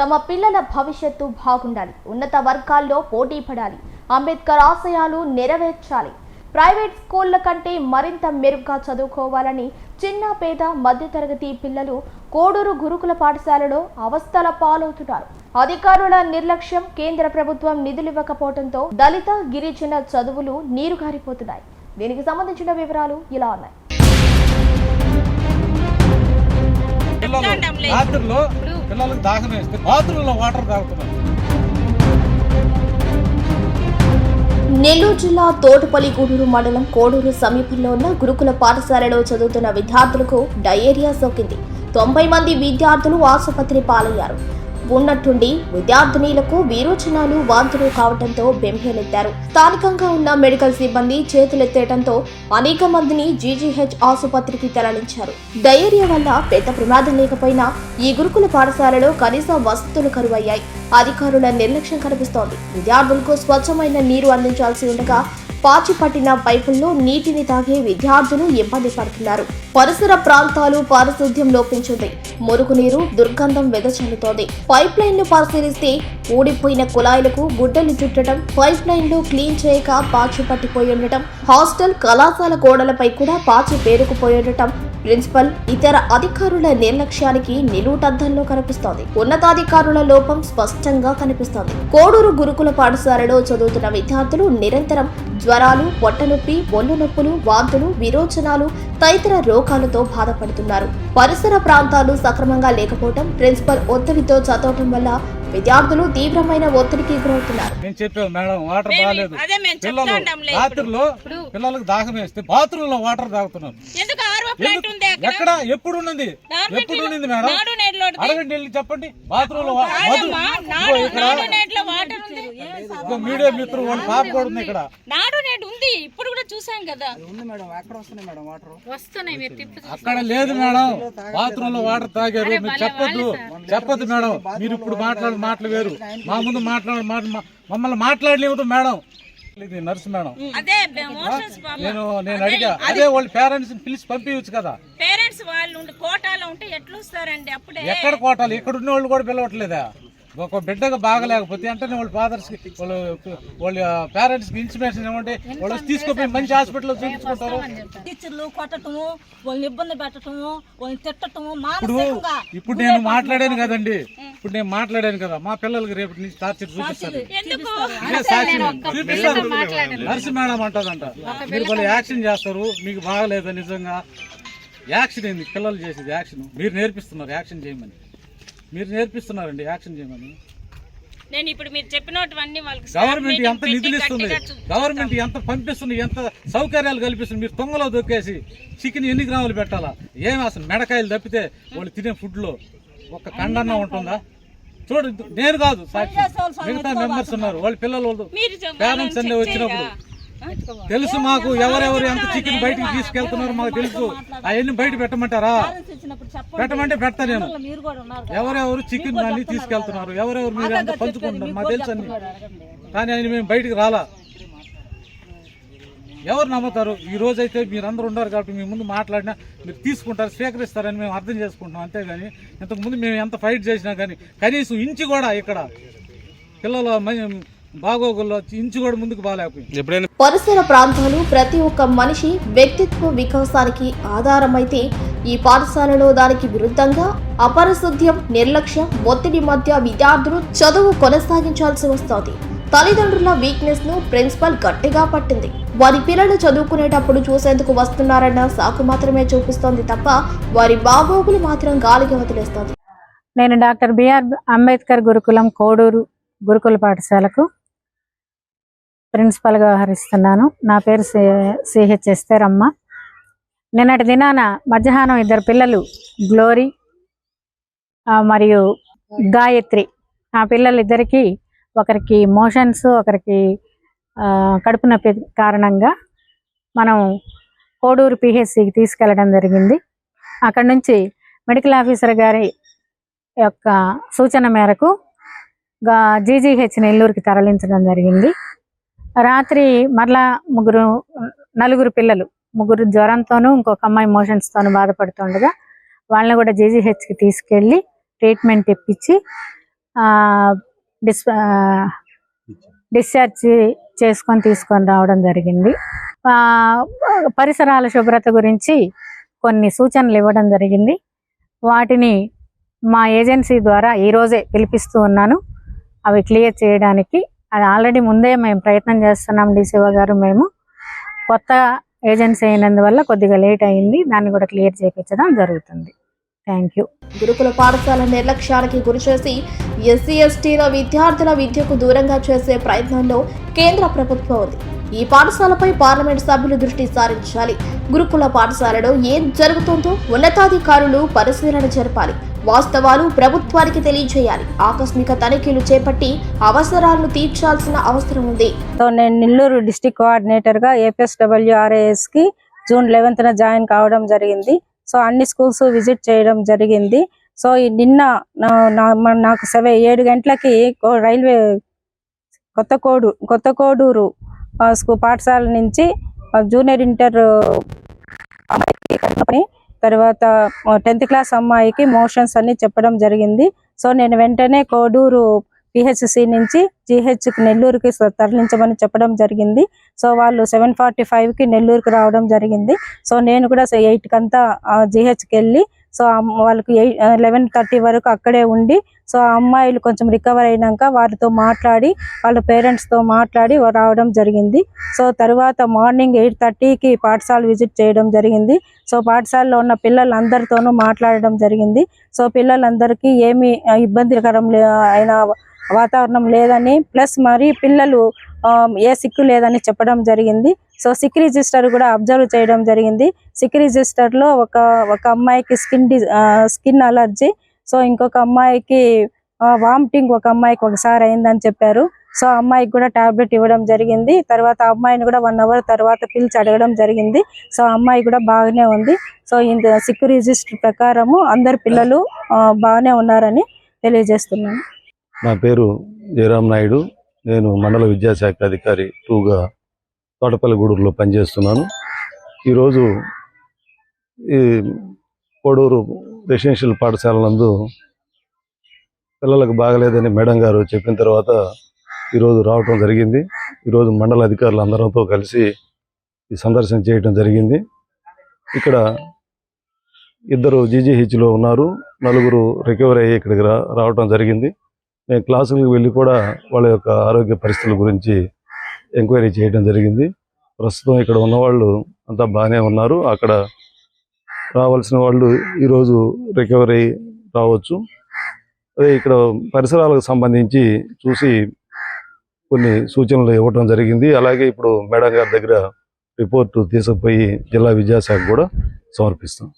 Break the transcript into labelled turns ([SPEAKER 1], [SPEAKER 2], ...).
[SPEAKER 1] తమ పిల్లల భవిష్యత్తు బాగుండాలి ఉన్నత వర్గాల్లో పోటీ పడాలి అంబేద్కర్ ఆశయాలు నెరవేర్చాలి. ప్రైవేట్ స్కూళ్ళ కంటే మరింత మెరుగ్గా చదువుకోవాలని చిన్న పేద మధ్యతరగతి పిల్లలు కోడూరు గురుకుల పాఠశాలలో అవస్థల పాలవుతున్నారు. అధికారుల నిర్లక్ష్యం కేంద్ర ప్రభుత్వం నిధులు ఇవ్వకపోవడంతో దళిత గిరిజన చదువులు నీరుగారిపోతున్నాయి. దీనికి సంబంధించిన వివరాలు ఇలా ఉన్నాయి.
[SPEAKER 2] పిల్లలకు దాహం వేస్తే బాత్రూంలో వాటర్ తాగుతున్నారు.
[SPEAKER 1] నెల్లూరు జిల్లా తోటపల్లి గూడూరు మండలం కోడూరు సమీపంలో ఉన్న గురుకుల పాఠశాలలో చదువుతున్న విద్యార్థులకు డయేరియా సోకింది. తొంభై మంది విద్యార్థులు ఆసుపత్రి పాలయ్యారు. ఉన్నట్టుండి విద్యార్థినీలకు విరోచనాలు వాంతులు కావడంతో బెంబేలెత్తారు స్థానికంగా ఉన్న మెడికల్ సిబ్బంది చేతులెత్తేయడంతో అనేక మందిని జీజీహెచ్ ఆసుపత్రికి తరలించారు. డయేరియా వల్ల పెద్ద ప్రమాదం లేకపోయినా ఈ గురుకుల పాఠశాలలో కనీస వసతులు కరువయ్యాయి. అధికారుల నిర్లక్ష్యం కనిపిస్తోంది. విద్యార్థులకు స్వచ్ఛమైన నీరు అందించాల్సి ఉండగా పాచి పట్టిన పైపుల్లో నీటిని తాగే విద్యార్థులు ఇబ్బంది పడుతున్నారు. పరిసర ప్రాంతాలు పారిశుద్ధ్యం లోపించింది. మురుగునీరు దుర్గంధం వెదజల్లుతోంది పైప్ లైన్లు పరిశీలిస్తే ఊడిపోయిన కుళాయిలకు గుడ్డలు చుట్టడం పైప్ లైన్లు క్లీన్ చేయక పాచి పట్టిపోయి ఉండటం హాస్టల్ కళాశాల గోడలపై కూడా పాచి పేరుకుపోయి ఉండటం ప్రిన్సిపల్ ఇతర అధికారుల నిర్లక్ష్యానికి నిలువుటద్దంలో కనిపిస్తోంది. ఉన్నతాధికారుల లోపం స్పష్టంగా కనిపిస్తోంది. కోడూరు గురుకుల పాఠశాలలో చదువుతున్న విద్యార్థులు నిరంతరం జ్వరాలు పొట్టనొప్పి ఒళ్ళు నొప్పులు వాంతులు విరోచనాలు తదితర రోగాలతో బాధపడుతున్నారు. పరిసర ప్రాంతాలు సక్రమంగా లేకపోవడం ప్రిన్సిపల్ ఒత్తిడితో చదవటం వల్ల విద్యార్థులు తీవ్రమైన ఒత్తిడికి గురవుతున్నారు.
[SPEAKER 2] నేను చెప్పాను మేడం వాటర్ బాగాలేదు. పిల్లలు రాత్రిలో పిల్లలకు దాహం వేస్తే బాత్రూంలో వాటర్ తాగుతున్నారు.
[SPEAKER 3] ప్లాంట్? ఉంది అక్కడ?
[SPEAKER 2] ఎక్కడ? ఎప్పుడు ఉన్నది ఎప్పుడు ఉన్నది మేడం?
[SPEAKER 3] ఉంది.
[SPEAKER 2] అడగండి వెళ్ళి చెప్పండి.
[SPEAKER 3] వాటర్ ఉంది.
[SPEAKER 2] ఇదిగో మీడియా మిత్రులు వాళ్ళ పాప కూడా ఉంది ఇక్కడ.
[SPEAKER 3] నాడు ఉంది. ఇప్పుడు కూడా చూసాం కదా.
[SPEAKER 4] వస్తున్నాయి మీరు తిప్పి
[SPEAKER 2] అక్కడ లేదు మేడం. బాత్రూమ్లో వాటర్ తాగారు. మీరు చెప్పొద్దు. చెప్పొద్దు మేడం. మీరు ఇప్పుడు మాట్లాడే మాటలు వేరు. మా ముందు మాట్లాడే మమ్మల్ని మాట్లాడలేవద్దు మేడం. ఇది నర్సు మేడం.
[SPEAKER 3] అదే మోషన్స్
[SPEAKER 2] నేను నేను అడిగా అదే వాళ్ళ పేరెంట్స్ పిలిచి పంపించచ్చు కదా.
[SPEAKER 3] పేరెంట్స్ వాళ్ళు కోటాలో ఉంటే ఎట్లా వస్తారండి అప్పుడే?
[SPEAKER 2] ఎక్కడ కోటాలి? ఇక్కడ ఉన్న వాళ్ళు కూడా పిలవట్లేదా? ఒక బిడ్డకు బాగలేకపోతే అంటే వాళ్ళ ఫాదర్స్కి వాళ్ళ వాళ్ళ పేరెంట్స్కి ఇన్స్పిరేషన్ ఇవ్వండి. వాళ్ళు తీసుకుపోయి మంచి హాస్పిటల్లో చూపించుకుంటారు.
[SPEAKER 5] టీచర్లు కొట్టటము వాళ్ళని ఇబ్బంది పెట్టటము వాళ్ళని తిట్టటము
[SPEAKER 2] ఇప్పుడు ఇప్పుడు నేను మాట్లాడాను కదండి. ఇప్పుడు నేను మాట్లాడాను కదా మా పిల్లలకి రేపటి నుంచి టార్చర్ సాక్షి? చూపిస్తారు నర్సు మేడం అంటదంట. మీరు వాళ్ళు యాక్షన్ చేస్తారు మీకు బాగలేదు నిజంగా? యాక్షన్ ఏంది? పిల్లలు చేసేది యాక్షన్. మీరు నేర్పిస్తున్నారు యాక్షన్ చేయమని. మీరు నేర్పిస్తున్నారండి యాక్షన్ చేయమని.
[SPEAKER 3] నేను ఇప్పుడు మీరు చెప్పినటువన్నీ వాళ్ళకి
[SPEAKER 2] గవర్నమెంట్ ఎంత నిధులు ఇస్తుంది? గవర్నమెంట్ ఎంత పంపిస్తుంది? ఎంత సౌకర్యాలు కల్పిస్తుంది? మీరు తొంగలో దొక్కేసి చికెన్ ఎన్ని గ్రాములు పెట్టాలా? ఏం అసలు మెడకాయలు తప్పితే వాళ్ళు తినే ఫుడ్లో ఒక కండన్న ఉంటుందా? చూడు నేను కాదు సాక్షి. మిగతా మెంబర్స్ ఉన్నారు. వాళ్ళ పిల్లలు వాళ్ళు
[SPEAKER 3] మీరు చెప్ప-
[SPEAKER 2] పేరెంట్స్ అన్ని వచ్చినప్పుడు తెలుసు మాకు ఎవరెవరు ఎంత చికెన్ బయటికి తీసుకెళ్తున్నారు మాకు తెలుసు. అవన్నీ బయట పెట్టమంటారా? పెట్టమంటే పెడతా నేను. ఎవరెవరు చికెన్ అన్ని తీసుకెళ్తున్నారు? ఎవరెవరు మీరు ఎంత పంచుకుంటున్నారు? మాకు తెలుసు అన్ని. కానీ ఆయన మేము బయటికి రాలా. ఎవరు నమ్ముతారు? ఈ రోజు అయితే మీరందరూ ఉన్నారు కాబట్టి మీ ముందు మాట్లాడినా మీరు తీసుకుంటారు స్వీకరిస్తారని మేము అర్థం చేసుకుంటాం అంతేగాని ఇంతకుముందు మేము ఎంత ఫైట్ చేసినా కానీ కనీసం ఇంచి కూడా ఇక్కడ పిల్లల బాగోగుల్లో ఇంచు కూడా ముందుకు బాగాలేకపోయింది.
[SPEAKER 1] పరిసర ప్రాంతాలు ప్రతి ఒక్క మనిషి వ్యక్తిత్వ వికాసానికి ఆధారమైతే ఈ పాఠశాలలో దానికి విరుద్ధంగా అపరిశుద్ధ్యం నిర్లక్ష్యం ఒత్తిడి మధ్య విద్యార్థులు చదువు కొనసాగించాల్సి వస్తోంది. తల్లిదండ్రుల వీక్నెస్ను ప్రిన్సిపల్ గట్టిగా పట్టింది. వారి పిల్లలు చదువుకునేటప్పుడు చూసేందుకు వస్తున్నారన్న సాకు మాత్రమే చూపిస్తోంది తప్ప వారి బాగోగులు మాత్రం గాలికి వదిలేస్తోంది.
[SPEAKER 4] నేను డాక్టర్ బిఆర్ అంబేద్కర్ గురుకులం కోడూరు గురుకుల పాఠశాలకు ప్రిన్సిపల్గా వ్యవహరిస్తున్నాను. నా పేరు సిహెచ్ ఎస్తేరమ్మ నిన్నటి దినాన మధ్యాహ్నం ఇద్దరు పిల్లలు గ్లోరీ మరియు గాయత్రి. ఆ పిల్లలిద్దరికీ ఒకరికి మోషన్స్ ఒకరికి కడుపు నొప్పి కారణంగా మనం కోడూరు పిహెచ్సికి తీసుకెళ్ళడం జరిగింది. అక్కడ నుంచి మెడికల్ ఆఫీసర్ గారి యొక్క సూచన మేరకు గా జీజీహెచ్ నెల్లూరుకి తరలించడం జరిగింది. రాత్రి మరలా ముగ్గురు నలుగురు పిల్లలు ముగ్గురు జ్వరంతోనూ ఇంకొక అమ్మాయి మోషన్స్తోనూ బాధపడుతుండగా వాళ్ళని కూడా జేజీహెచ్కి తీసుకెళ్ళి ట్రీట్మెంట్ ఇప్పించి డిస్ డిశ్చార్జ్ చేసుకొని తీసుకొని రావడం జరిగింది. పరిసరాల శుభ్రత గురించి కొన్ని సూచనలు ఇవ్వడం జరిగింది. వాటిని మా ఏజెన్సీ ద్వారా ఈరోజే పిలిపిస్తూ ఉన్నాను. అవి క్లియర్ చేయడానికి అది ఆల్రెడీ ముందే మేము ప్రయత్నం చేస్తున్నాం డిసిఓ గారు. మేము కొత్త ఏజెన్సీ అయినందువల్ల కొద్దిగా లేట్ అయింది. దాన్ని కూడా క్లియర్ చేయించడం జరుగుతుంది. Thank you.
[SPEAKER 1] గురుకుల పాఠశాల నిర్లక్ష్యానికి గురిచేసి ఎస్సీ ఎస్టీల విద్యార్థుల విద్యకు దూరంగా చేసే ప్రయత్నంలో కేంద్ర ప్రభుత్వం ఉంది. ఈ పాఠశాలపై పార్లమెంట్ సభ్యులు దృష్టి సారించాలి. గురుకుల పాఠశాలలో ఏం జరుగుతుందో ఉన్నతాధికారులు పరిశీలన జరపాలి. వాస్తవాలు ప్రభుత్వానికి తెలియజేయాలి. ఆకస్మిక తనిఖీలు చేపట్టి అవసరాలను తీర్చాల్సిన అవసరం ఉంది.
[SPEAKER 6] సో నేను నెల్లూరు డిస్టిక్ కోఆర్డినేటర్గా కి జూన్ లెవెన్త్ న జాయిన్ కావడం జరిగింది. సో అన్ని స్కూల్స్ విజిట్ చేయడం జరిగింది. సో ఈ నిన్న నా- నా- నాకు సెవెన్ ఏడు గంటలకి రైల్వే కొత్త కోడు కొత్త కోడూరు పాఠశాల నుంచి జూనియర్ ఇంటర్ అమ్మాయి తర్వాత టెన్త్ క్లాస్ అమ్మాయికి మోషన్స్ అన్ని చెప్పడం జరిగింది. సో నేను వెంటనే కోడూరు పిహెచ్సి నుంచి జిహెచ్కి కి నెల్లూరుకి తరలించమని చెప్పడం జరిగింది. సో వాళ్ళు సెవెన్ ఫార్టీ కి నెల్లూరుకి రావడం జరిగింది. సో నేను కూడా ఎయిట్ కంతా జిహెచ్కి వెళ్ళి సో అమ్- వాళ్ళకి ఎయిట్ లెవెన్ థర్టీ వరకు అక్కడే ఉండి సో ఆ అమ్మాయిలు కొంచెం రికవర్ అయినాక వారితో మాట్లాడి వాళ్ళ పేరెంట్స్తో మాట్లాడి రావడం జరిగింది. సో తర్వాత మార్నింగ్ ఎయిట్ థర్టీకి పాఠశాల విజిట్ చేయడం జరిగింది. సో పాఠశాలలో ఉన్న పిల్లలందరితోనూ మాట్లాడడం జరిగింది. సో పిల్లలందరికీ ఏమి ఇబ్బందికరం లే- అయిన వాతావరణం లేదని ప్లస్ మరి పిల్లలు ఏ సిక్కు లేదని చెప్పడం జరిగింది. సో సిక్ రిజిస్టర్ కూడా అబ్జర్వ్ చేయడం జరిగింది. సిక్ రిజిస్టర్లో ఒక ఒక అమ్మాయికి స్కిన్ స్కిన్ అలర్జీ. సో ఇంకొక అమ్మాయికి వామిటింగ్ ఒక అమ్మాయికి ఒకసారి అయిందని చెప్పారు. సో ఆ అమ్మాయికి కూడా టాబ్లెట్ ఇవ్వడం జరిగింది. తర్వాత అమ్మాయిని కూడా వన్ అవర్ తర్వాత పిలిచి అడగడం జరిగింది. సో ఆ అమ్మాయి కూడా బాగానే ఉంది. సో ఇంత సిక్ రిజిస్టర్ ప్రకారము అందరు పిల్లలు బాగానే ఉన్నారని తెలియజేస్తున్నాను.
[SPEAKER 7] నా పేరు జయరామ్ నాయుడు. నేను మండల విద్యాశాఖ అధికారి టూగా తోటపల్లిగూడూరులో పనిచేస్తున్నాను. ఈరోజు ఈ కోడూరు రెసిడెన్షియల్ పాఠశాల నందు పిల్లలకు బాగలేదని మేడం గారు చెప్పిన తర్వాత ఈరోజు రావటం జరిగింది. ఈరోజు మండల అధికారులు అందరితో కలిసి ఈ సందర్శన చేయటం జరిగింది. ఇక్కడ ఇద్దరు జీజీహెచ్లో ఉన్నారు. నలుగురు రికవరీ అయ్యి ఇక్కడికి రా రావటం జరిగింది. నేను క్లాసులకు వెళ్ళి కూడా వాళ్ళ యొక్క ఆరోగ్య పరిస్థితుల గురించి ఎంక్వైరీ చేయడం జరిగింది. ప్రస్తుతం ఇక్కడ ఉన్నవాళ్ళు అంతా బాగానే ఉన్నారు. అక్కడ రావాల్సిన వాళ్ళు ఈరోజు రికవరీ రావచ్చు. అదే ఇక్కడ పరిసరాలకు సంబంధించి చూసి కొన్ని సూచనలు ఇవ్వటం జరిగింది. అలాగే ఇప్పుడు మేడం గారి దగ్గర రిపోర్టు తీసుకుపోయి జిల్లా విద్యాశాఖ కూడా సమర్పిస్తాం.